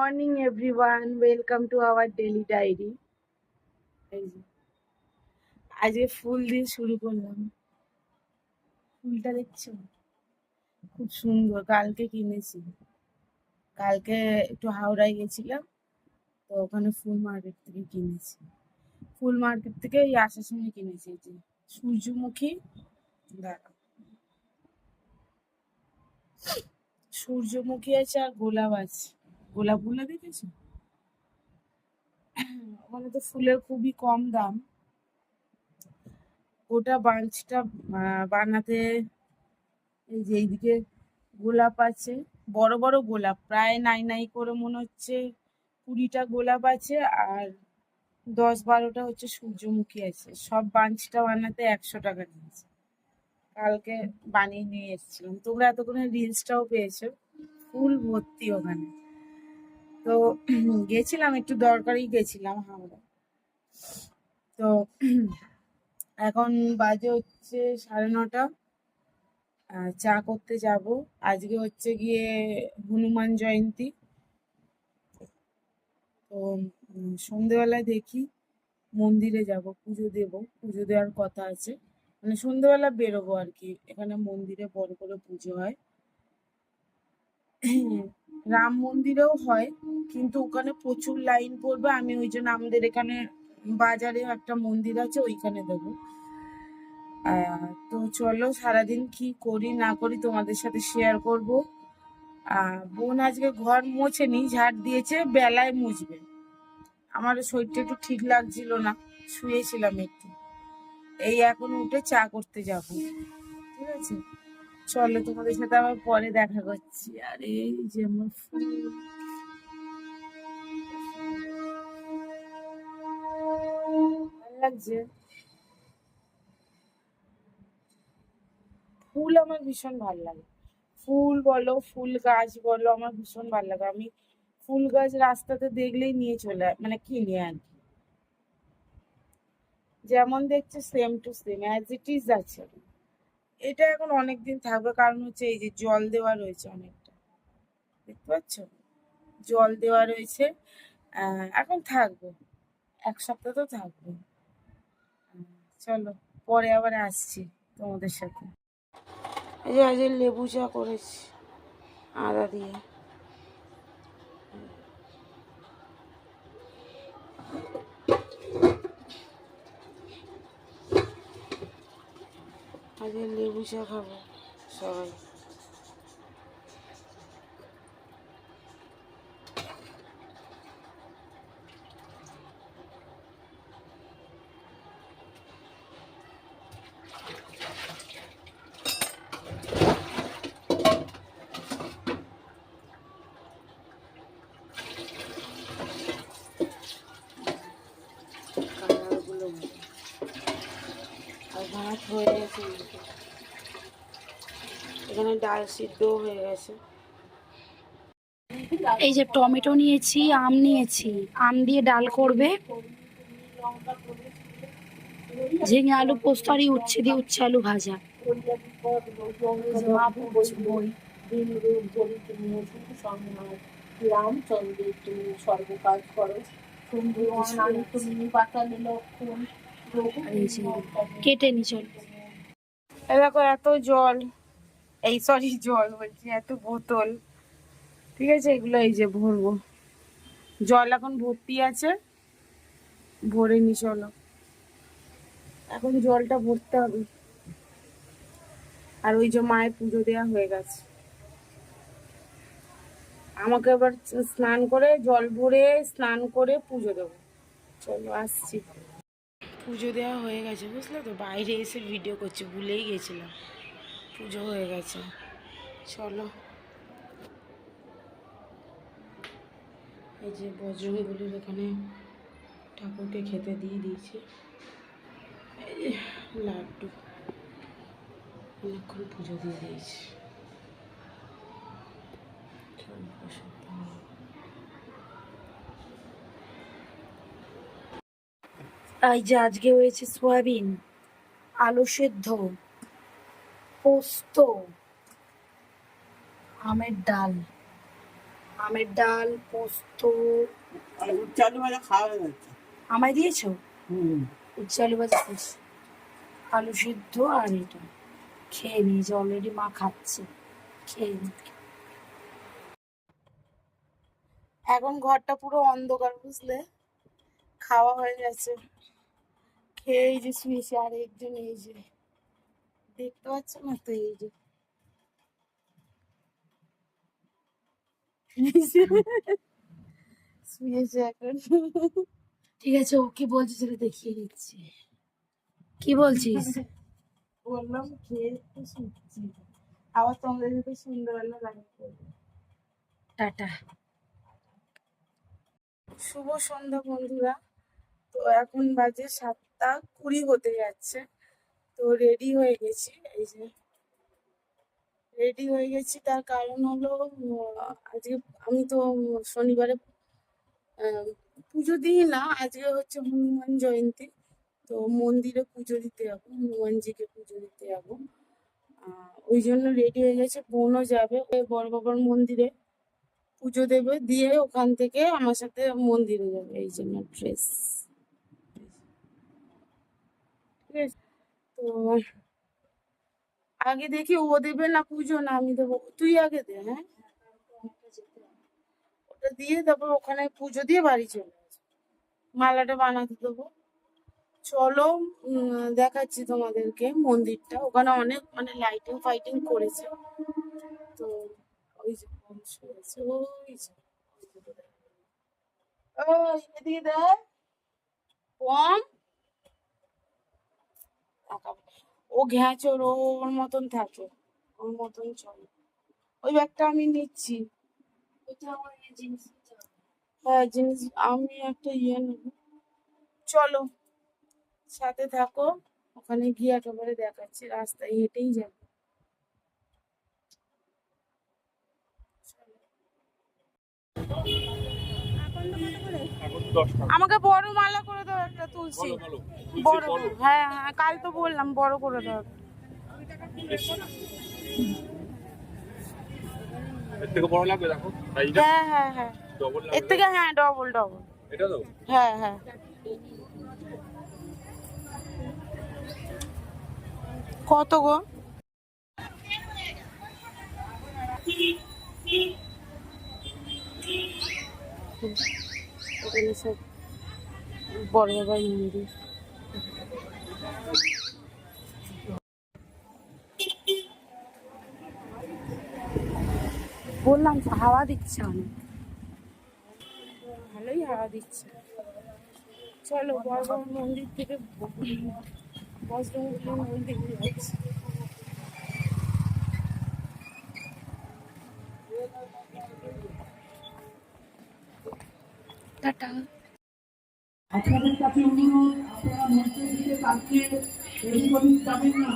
Morning everyone welcome to our daily diary আজকে ফুল দিয়ে শুরু করলাম। ফুলটা দেখছ? খুব সুন্দর। কালকে কিনেছি। কালকে একটু হাওড়ায় গেছিলাম, তো ওখানে ফুল মার্কেট থেকে কিনেছি। ফুল মার্কেট থেকে এই আসার সময় কিনেছি যে সূর্যমুখী। দাঁড়া সূর্যমুখী আছে আর গোলাপ আছে। গোলাপগুলো দেখেছ? ওখানে তো ফুলের খুবই কম দাম। ওটা বাঞ্চটা বানাতে এই যে এইদিকে গোলাপ আছে, বড় বড় গোলাপ, প্রায় নাই নাই করে মনে হচ্ছে কুড়িটা গোলাপ আছে আর দশ বারোটা হচ্ছে সূর্যমুখী আছে। সব বাঞ্চটা বানাতে একশো টাকা নিয়েছে কালকে বানিয়ে নিয়ে এসেছিলাম। তোমরা এতক্ষণে রিলসটাও পেয়েছ। ফুল ভর্তি ওখানে। তো গেছিলাম, একটু দরকারি গেছিলাম হাওড়া তো এখন বাজে হচ্ছে সাড়ে নটা। চা করতে যাব। আজকে হচ্ছে গিয়ে হনুমান জয়ন্তী। তো সন্ধেবেলায় দেখি, মন্দিরে যাব, পুজো দেব। পুজো দেওয়ার কথা আছে। মানে সন্ধেবেলা বেরোবো আর কি। এখানে মন্দিরে বড় করে পুজো হয়। রাম মন্দিরেও হয়, কিন্তু ওখানে প্রচুর লাইন পড়বে। আমি ওই জন্য আমাদের এখানে বাজারে একটা মন্দির আছে, ওইখানে দেবো। তো চলো সারাদিন কি করি, না করি তোমাদের সাথে শেয়ার করব। বোন আজকে ঘর মোছেনি, ঝাড় দিয়েছে, বেলায় মুছবে। আমার শরীরটা একটু ঠিক লাগছিল না, শুয়েছিলাম একটু। এই এখন উঠে চা করতে যাব। ঠিক আছে? চলো তোমাদের সাথে আবার পরে দেখা করছি। আর, এই যে আমার ফুল লাগছে। ফুল আমার ভীষণ ভালো লাগে। ফুল বলো, ফুল গাছ বলো, আমার ভীষণ ভালো লাগে। আমি ফুল গাছ রাস্তাতে দেখলেই নিয়ে চলে মানে কিনে আর কি। যেমন দেখছে same to same as it is আছে। এটা এখন অনেক দিন থাকবে, কারণ হচ্ছে এই যে জল দেওয়া রয়েছে অনেকটা। দেখতে পাচ্ছ? জল দেওয়া রয়েছে। এখন থাকব। এক সপ্তাহ তো থাকব। চলো, পরে আবার আসছি তোমাদের সাথে। এই যে আজকে লেবু চা করেছি, আদা দিয়ে। আজকে লেবু চা খাব সবাই। কালারগুলো এখানে ডাল সিদ্ধ হয়ে গেছে। এই যে টমেটো নিয়েছি, আম নিয়েছি, আম দিয়ে ডাল করবে। ঝিঙে আলু পোস্ত আর উচ্ছে দিয়ে উচ্ছে আলু ভাজা। কেটে নি, চল। দেখো, এত জল। এই সরি জল বলছি, এত বোতল। ঠিক আছে, এগুলো এই যে ভরবো। জল এখন ভর্তি আছে। ভরে নি, চলো। এখন জলটা ভরতে হবে। আর ওই যে মায়ের পুজো দেওয়া হয়ে গেছে। আমাকে এবার স্নান করে, জল ভরে, স্নান করে পুজো দেবো। চলো, আসছি। পুজো দেওয়া হয়ে গেছে, বুঝলে তো? বাইরে এসে ভিডিও করছি, ভুলেই গেছিলাম। পুজো হয়ে গেছে। চলো। এই যে বজরঙ্গলির এখানে ঠাকুরকে খেতে দিয়ে দিয়েছি। লাড্ডু। অনেকক্ষণ পুজো দিয়ে দিয়েছি। চলো প্রসাদ খাওয়া। এই যে আজকে হয়েছে সয়াবিন আলু সেদ্ধ পোস্ত আমের ডাল। আমের ডাল পোস্ত। আর চালু ভাজা খাওয়া যাচ্ছে। আমায় দিয়েছ? হুম। উচ্চালু ভাজা শেষ আলু সিদ্ধ আর এটা। খেয়ে নিয়েছে অলরেডি মা খাচ্ছে। খেয়ে নি এখন ঘরটা পুরো অন্ধকার বুঝলে? খাওয়া হয়ে গেছে। খেয়ে এই যে শুয়েছে আর একজন এই যে দেখতে পাচ্ছ না তো এই যে? শুয়েছে এখন। ঠিক আছে ও কি বলছে সেটা দেখিয়ে দিচ্ছি। কি বলছিস? বললাম খেয়ে একটু শুচ্ছি আবার তোমাদের সাথে সন্ধ্যাবেলা লাগে টাটা। শুভ সন্ধ্যা বন্ধুরা। তো এখন বাজে সাতটা কুড়ি হতে যাচ্ছে। তো রেডি হয়ে গেছি। এই যে রেডি হয়ে গেছি। তার কারণ হলো আজকে আমি তো শনিবারে পুজো দিই না। আজকে হচ্ছে হনুমান জয়ন্তী। তো মন্দিরে পুজো দিতে যাব, হনুমানজিকে পুজো দিতে যাব। ওই জন্য রেডি হয়ে গেছে। বোনও যাবে ওই বড় বাবার মন্দিরে পুজো দেবে। দিয়ে ওখান থেকে আমার সাথে মন্দিরে যাবে। এই জন্য ড্রেস তো আগে দেখি ও দেবে না পুজো না আমি দেবো। তুই আগে দে হ্যাঁ? ওটা দিয়ে তারপর ওখানে পুজো দিয়ে বাড়ি চলে মালাটা বানাতে দেবো। চলো দেখাচ্ছি তোমাদেরকে মন্দিরটা। ওখানে অনেক মানে লাইটিং ফাইটিং করেছে। তো ওই যে ওই যে এদিকে দেখ কম তাকাবে। ও ঘ্যাচোর ও ওর মতন থাকে ওর মতন চলে। ওই ব্যাগটা আমি নিচ্ছি। হ্যাঁ জিনিস আমি একটা ইয়ে নেব। চলো সাথে থাকো ওখানে গিয়ে একেবারে দেখাচ্ছি রাস্তায় হেঁটেই যাব। চলো। আমাকে বড় মালা করে দাও একটা তুলসী। বড় হ্যাঁ হ্যাঁ কাল তো বললাম বড় করে দাও। এর থেকে বড় লাগবে দেখো হ্যাঁ হ্যাঁ হ্যাঁ। এর থেকে হ্যাঁ ডবল ডবল এটা হ্যাঁ হ্যাঁ। কত গো? এখানে সব বড় বাবার মন্দির। বললাম, হাওয়া দিচ্ছে অনেক। ভালোই হাওয়া দিচ্ছে। চলো, বড় বড় মন্দির থেকে বজরঙ্গলী মন্দির যাচ্ছি। টাটা। আপনাদের কাছে অনুরোধ, আপনারা মঞ্চের দিকে তাকিয়ে এদিক ওদিক যাবেন না।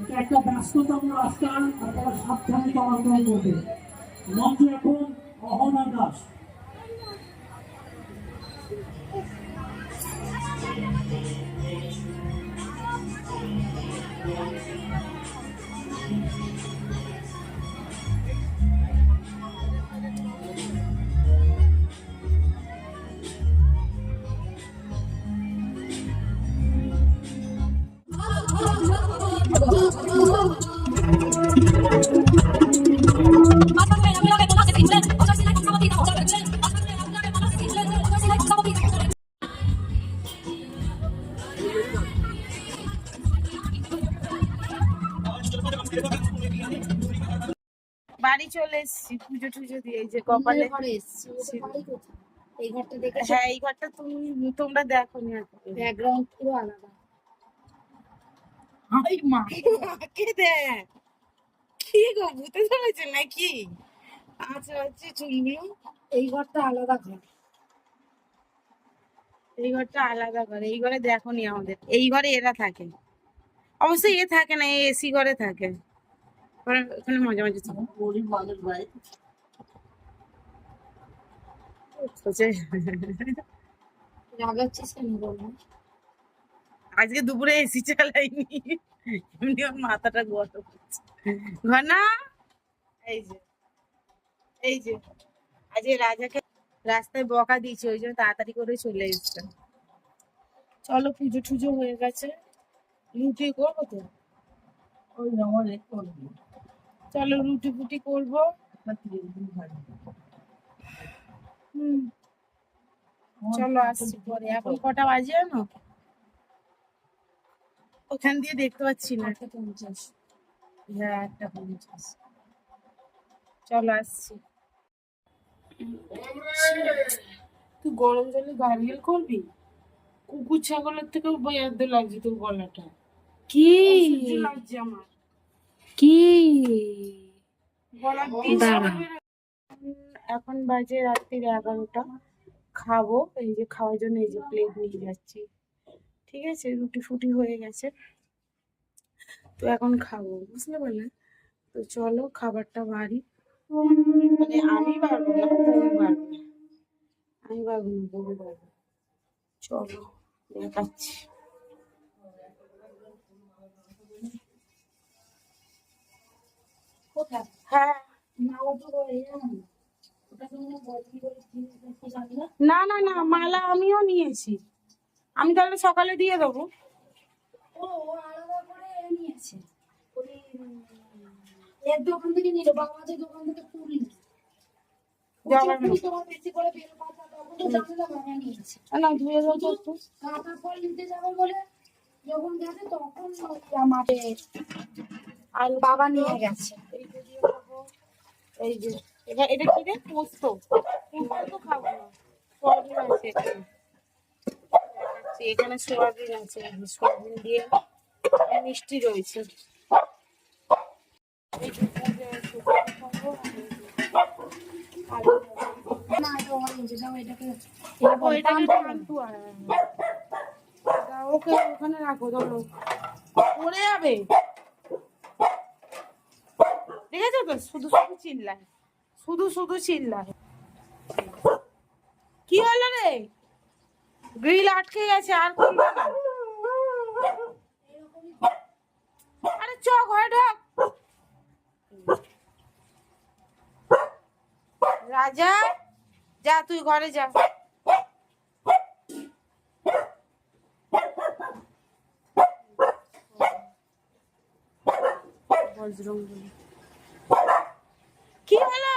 এটা একটা ব্যস্ততম রাস্তা, আপনারা সাবধানে চলাচল করবেন। মঞ্চে এখন অহনা দাস। বাড়ি চলে এসেছি পুজো টুজো দিয়ে এই যে কপালে এই ঘরটা হ্যাঁ এই ঘরটা তুমি তোমরা দেখো নি ব্যাকগ্রাউন্ড পুরো আলাদা। হাই মা। কে দেখ। কি গো ভূতে ধরেছে নাকি? আচ্ছা আচ্ছা এই ঘরটা আলাদা ঘর। এই ঘরটা আলাদা ঘর এই ঘরে দেখো নি আমাদের। এই ঘরে এরা থাকে। অবশ্যই এ থাকে না এসি ঘরে থাকে। ওখানে বলব আজকে দুপুরে এসি চালাইনি এমনি ওর মাথাটা গরম হচ্ছে ঘনা এই যে এই যে আজ এই রাজাকে রাস্তায় বকা দিয়েছে ওই জন্য তাড়াতাড়ি করে চলে এসছে চলো পুজো টুজো হয়ে গেছে রুটি করব তো ওই আমার এক করবি চলো রুটি ফুটি করব। চলো আসছি পরে। এখন কটা বাজে জানো? ওখান দিয়ে দেখতে পাচ্ছি না। আটটা পঞ্চাশ। হ্যাঁ একটা পঞ্চাশ। চলো আসছি। তুই গরম জলে গার্গেল করবি? কুকুর ছাগলের থেকেও বয়াদ্দ লাগছে তোর গলাটা। কি? লাগছে আমার। কি? এখন বাজে রাত্রির এগারোটা। খাব এই যে খাওয়ার জন্য এই যে প্লেট নিয়ে যাচ্ছি। ঠিক আছে? রুটি ফুটি হয়ে গেছে। তো এখন খাব বুঝলে পারলে তো চলো খাবারটা বাড়ি। মানে আমি পারব না বোন পারবে আমি পারব না বোন পারবে চলো দেখাচ্ছি। কোথায়? হ্যাঁ। না না। না মালা আমিও নিয়েছি। আমি তাহলে সকালে দিয়ে দেবো। ও ও আলাদা করে নিয়েছে। এর দোকান থেকে নিল দোকান থেকে বলে যখন গেছে তখন আমাকে আর বাবা নিয়ে গেছে। এই যে এটা এটা কি রে? পোস্ত। পোস্ত তো খাব না। সোয়াবিন আছে এখানে। সোয়াবিন আছে। সোয়াবিন দিয়ে মিষ্টি রয়েছে। ওকে ওখানে রাখো ধরো পড়ে যাবে। কি হলো রে? গ্রিল আটকে গেছে, আর আরে চ, ঘরে ঢোক। রাজা, যা, তুই ঘরে যা। বজরঙ্গলি কি হলো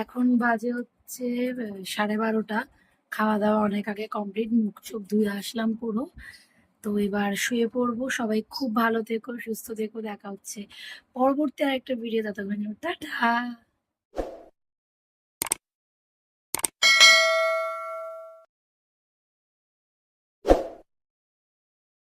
এখন বাজে হচ্ছে সাড়ে বারোটা। খাওয়া দাওয়া অনেক আগে কমপ্লিট, মুখ চোখ ধুয়ে আসলাম পুরো। তো এবার শুয়ে পড়ব। সবাই খুব ভালো থেকো, সুস্থ থেকো। দেখা হচ্ছে পরবর্তী আরেকটা ভিডিও দাদা টাটা!